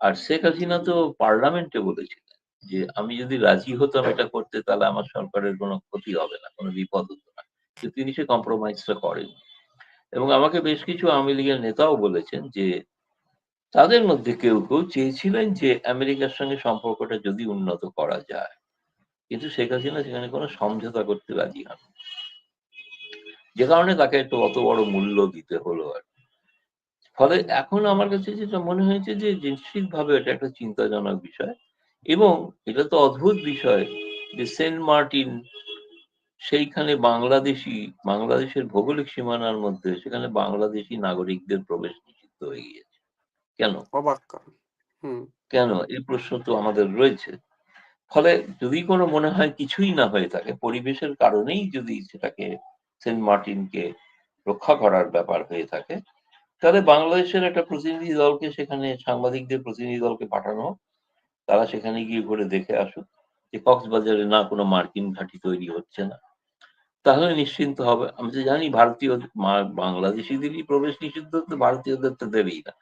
আর শেখ হাসিনা তো পার্লামেন্টে বলেছিলেন যে, "আমি যদি রাজি হতাম এটা করতে তাহলে আমার সরকারের কোনো ক্ষতি হবে না, কোনো বিপদ হতো না।" তিনি সে কম্প্রোমাইজ টা করেননি। এবং আমাকে বেশ কিছু আওয়ামী লীগের নেতাও বলেছেন যে, তাদের মধ্যে কেউ, কেউ চেয়েছিলেন যে আমেরিকার সঙ্গে সম্পর্কটা যদি উন্নত করা যায়। কিন্তু শেখ হাসিনা সেখানে কোনো সমঝোতা করতে রাজি হন যে কারণে তাকে একটু অত বড় মূল্য দিতে হলো আরকি। ফলে এখন আমার কাছে যেটা মনে হয়েছে যে নিশ্চিতভাবে এটা একটা চিন্তাজনক বিষয়। এবং এটা তো অদ্ভুত বিষয় যে সেন্ট মার্টিন সেইখানে বাংলাদেশি বাংলাদেশের ভৌগোলিক সীমানার মধ্যে সেখানে বাংলাদেশী নাগরিকদের প্রবেশ নিষিদ্ধ হয়ে গিয়েছে। কেন? কেন? এই প্রশ্ন তো আমাদের রয়েছে। ফলে যদি কোনো মনে হয় কিছুই না হয়ে থাকে, পরিবেশের কারণেই যদি সেটাকে সেন্ট মার্টিনকে রক্ষা করার ব্যাপার হয়ে থাকে, তাহলে বাংলাদেশের একটা প্রতিনিধি দলকে সেখানে, সাংবাদিকদের প্রতিনিধি দলকে পাঠানো। তারা সেখানে গিয়ে ঘুরে দেখে আসুক যে কক্সবাজারে না কোনো মার্কিন ঘাঁটি তৈরি হচ্ছে না। তাহলে নিশ্চিন্ত হবে। আমি তো জানি ভারতীয় বাংলাদেশিদেরই প্রবেশ নিষিদ্ধ, তো ভারতীয়দের তো দেবেই না।